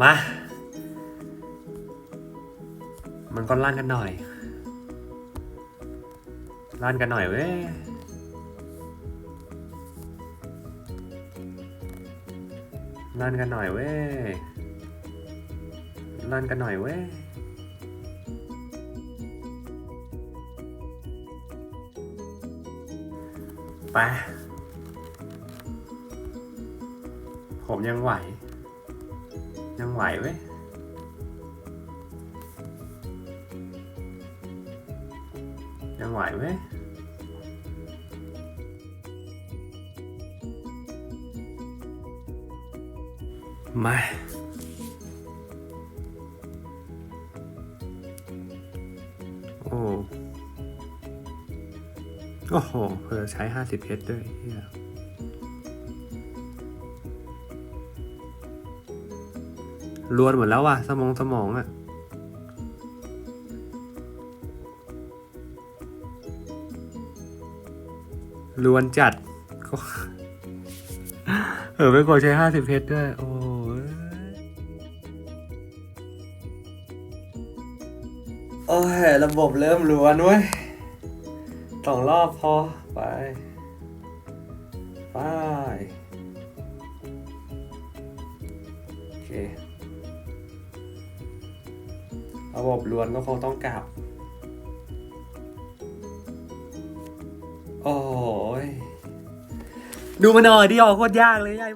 มา มันก็ลั่นกันหน่อย ลั่นกันหน่อยเว้ยลั่นกันหน่อยเว้ยลั่นกันหน่อยเว้ยไป ผมยังไหว ยังไหวเว้ยยังไหวเว้ยมาโอ้โอ้โหเพื่อใช้ 50เพชรด้วยเฮีย รวนหมดแล้วว่ะสมองสมองอะรวนจัดก็เออไม่กดใช้50เพชรด้วย โอ้โอ้ยระบบเริ่มรวนเว้ยสองรอบพอ ไป ไป โอเค ระบบล้วนก็คงต้องกลับ โอ้ย ดูมันหน่อยดิออกโคตรยากเลยยาย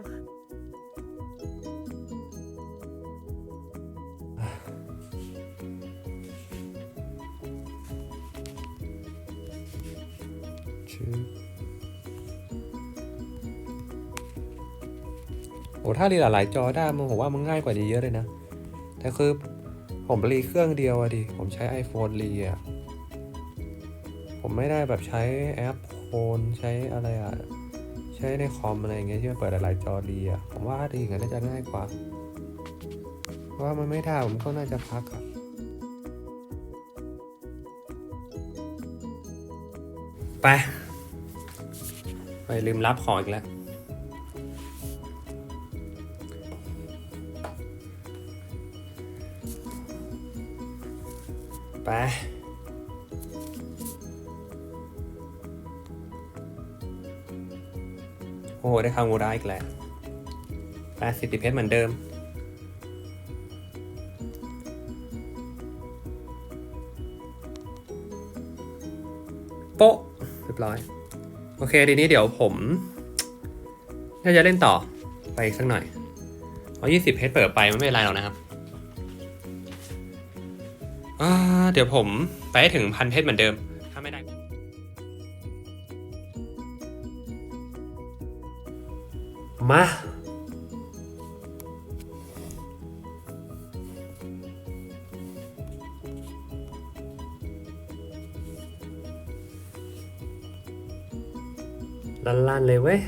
โอ้ถ้าเรีหลายๆจอได้มันผมว่ามันง่ายกว่านี้เยอะเลยนะ แต่คือ ผมรีเครื่องเดียวอะดิ ผมใช้ iPhone รีอะผมไม่ได้แบบใช้แอปโฟนใช้อะไรอะใช้ในคอมอะไรอย่างเงี้ยที่มันเปิดหลายจอรีอะผมว่าดีอย่างนั้นน่าจะง่ายกว่า ว่ามันไม่ได้ผมก็น่าจะพักอะไป ไปลืมรับของอีกแล้ว ไปโอ้โห ได้คางูได้อีกแล้วแปดสิบเพชรเหมือนเดิม โป๊ะเรียบร้อย โอเคทีนี้เดี๋ยวผมน่าจะเล่นต่อไปอีกสักหน่อยเอายี่สิบเพชรเปิดไปไม่เป็นไรหรอกนะครับ เดี๋ยวผมไปให้ถึงพันเพชรเหมือนเดิม ถ้าไม่ได้ มา ลั่นๆเลยเว้ย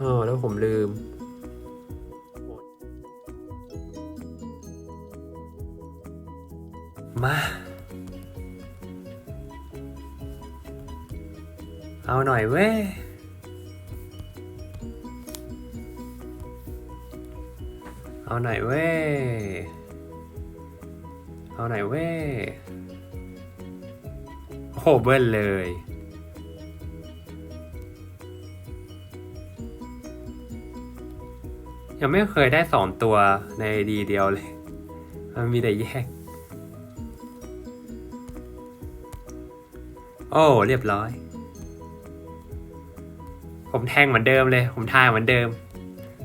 อ๋อแล้วผมลืม มา เอาหน่อยเว้ยเอาหน่อยเว้ยเอาหน่อยเว้ยโอ้โหเบิ้ลเลยยังไม่เคยได้สองตัวในดีเดียวเลย มันมีแต่แยก โอ้เรียบร้อย ผมแทงเหมือนเดิมเลย ผมทายเหมือนเดิม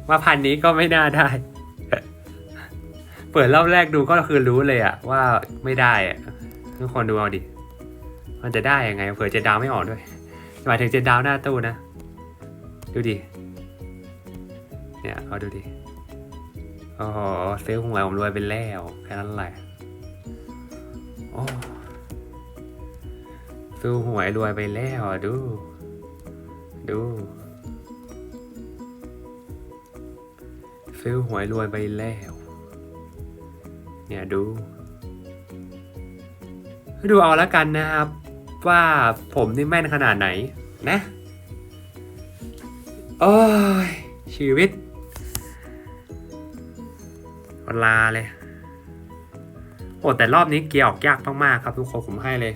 ว่าพันนี้ก็ไม่น่าได้ เปิดรอบแรกดูก็คือรู้เลยอะว่าไม่ได้อะทุกคนดูเอาดิ มันจะได้ยังไงเผื่อจะดาวไม่ออกด้วยหมายถึงจะดาวหน้าตู้นะ ดูดิ เนี่ยเอาดูดิโอ้โหซื้อหวยผมรวยไปแล้วแค่นั้นแหละโอ้ ซื้อหวยรวยไปแล้วอะดู ดู ซื้อหวยรวยไปแล้ว เนี่ยดู ดูเอาล้วกันนะครับ ว่าผมนี่แม่นขนาดไหนนะโอ้ยชีวิตเวลาเลย โอ้แต่รอบนี้เกียร์ออกยากมากๆครับทุกคนผมให้เลย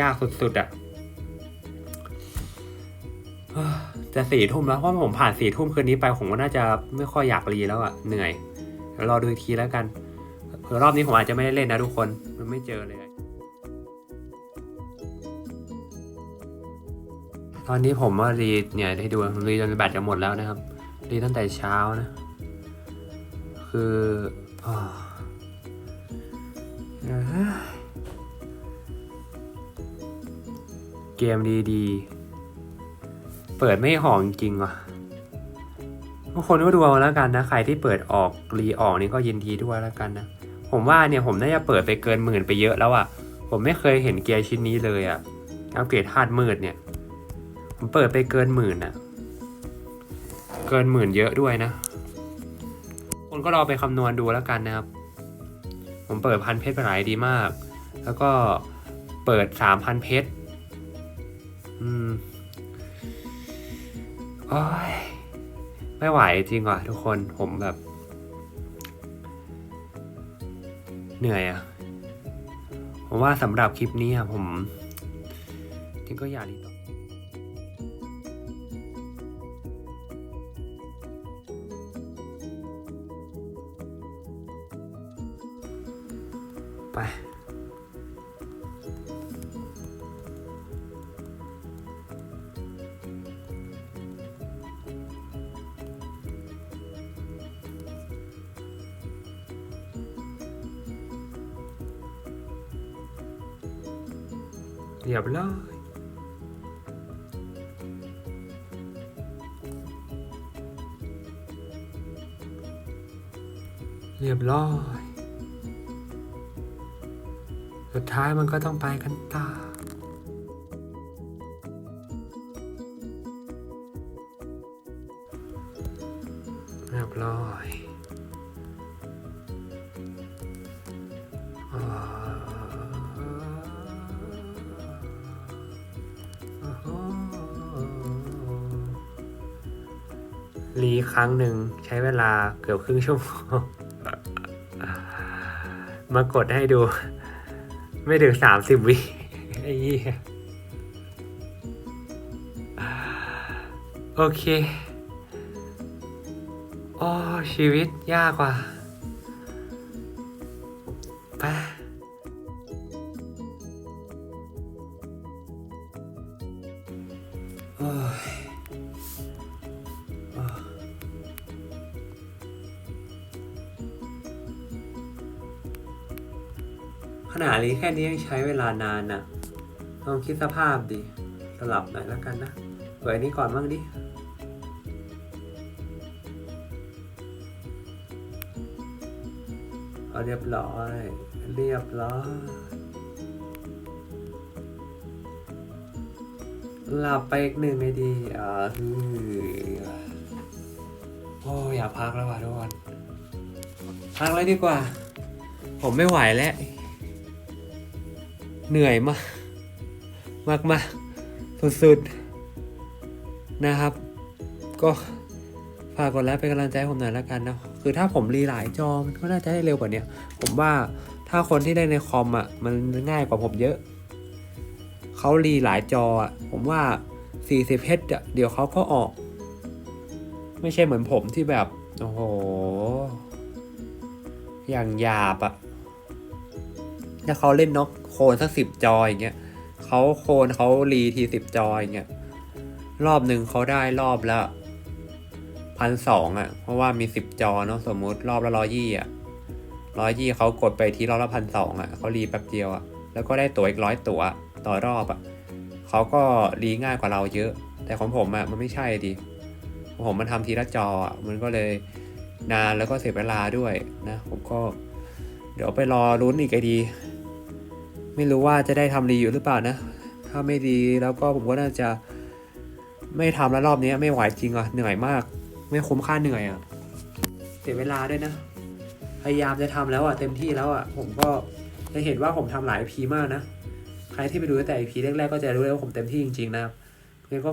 ยากสุดๆอะ่ะจะสี่ทุ่มแล้วเพราะผมผ่านสี่ทุ่มคืนนี้ไปผมก็น่าจะไม่ค่อยอยากรีแล้วอะ่ะเหนื่อยรอดูอีกทีแล้วกันเผื่อรอบนี้ผมอาจจะไม่ได้เล่นนะทุกคนมันไม่เจอเลย ตอนนี้ผมว่ารีเนี่ยได้ดูรีจนแบตจะหมดแล้วนะครับ รีตั้งแต่เช้านะ คือ เกมดีๆ เปิดไม่หองจริงว่ะทุกคนก็ดูเอาแล้วกันนะ ใครที่เปิดออกรีออกนี่ก็ยินดีด้วยแล้วกันนะ ผมว่าเนี่ยผมน่าจะเปิดไปเกินหมื่นไปเยอะแล้วอะ่ะ ผมไม่เคยเห็นเกียร์ชิ้นนี้เลยอะ่ะอัปเกรดธาตุมืดเนี่ย ผมเปิดไปเกินหมื่นอะเกินหมื่นเยอะด้วยนะ คนก็รอไปคำนวณดูแล้วกันนะครับ ผมเปิดพันเพชรไปหลายดีมาก แล้วก็เปิดสามพันเพชร อืมโอ้ยไม่ไหวจริงว่ะทุกคนผมแบบ เหนื่อยอะผมว่าสำหรับคลิปนี้อะผมจริงก็อยากรีต่อไป เรียบร้อยเรียบร้อย สุดท้ายมันก็ต้องไปกันต่อเรียบร้อย รีครั้งหนึ่งใช้เวลาเกือบครึ่งชั่วโมงมากดให้ดู ไม่ถึงสามสิบวิไอ้ยี่โอเค โอ้ชีวิตยากกว่า ขนาดนี้แค่นี้ยังใช้เวลานานน่ะลองคิดสภาพดิสลับหน่อยแล้วกันนะเปิดอันนี้ก่อนบ้างดิเอาเรียบร้อย เรียบร้อยหลับไปอีกหนึ่งนาทีอ่าฮือโอ้อยากพักแล้วว่ะทุกคนพักเลยดีกว่า ผมไม่ไหวแล้ว เหนื่อยมากมากมากสุดๆนะครับ ก็ฝากกดไลค์เป็นกำลังใจให้ผมหน่อยแล้วกันนะคือถ้าผมรีหลายจอมันก็น่าจะได้เร็วกว่านี้ผมว่าถ้าคนที่ได้ในคอมอะมันง่ายกว่าผมเยอะเขารีหลายจออะผมว่า 40 h อะเดี๋ยวเขาก็ออก ไม่ใช่เหมือนผมที่แบบ โอ้โห อย่างหยาบอะ ถ้าเขาเล่นเนาะโคนสักสิบจออย่างเงี้ยเขาโคนเขารีทีสิบจออย่างเงี้ยรอบหนึ่งเขาได้รอบละพันสองอะ เพราะว่ามีสิบจอเนาะสมมุติรอบละร้อยยี่อะร้อยยี่เขากดไปที่รอบละพันสองอะเขารีแป๊บเดียวอะแล้วก็ได้ตั๋วอีกร้อยตั๋วต่อรอบอะเขาก็รีง่ายกว่าเราเยอะ แต่ของผมอะมันไม่ใช่ดิผมมันทำทีละจออะมันก็เลยนานแล้วก็เสียเวลาด้วยนะ ผมก็ เดี๋ยวไปรอลุ้นอีกไอดี ไม่รู้ว่าจะได้ทำรีอยู่หรือเปล่านะ ถ้าไม่ดีแล้วก็ผมก็น่าจะไม่ทำแล้วรอบนี้ไม่ไหวจริงอะเหนื่อยมาก ไม่คุ้มค่าเหนื่อยอะเสียเวลาด้วยนะ พยายามจะทำแล้วอะเต็มที่แล้วอะผมก็จะเห็นว่าผมทำหลายพีมากนะ ใครที่ไปดูตั้งแต่พีแรกๆก็จะรู้เลยว่าผมเต็มที่จริงๆนะครับงั้นก็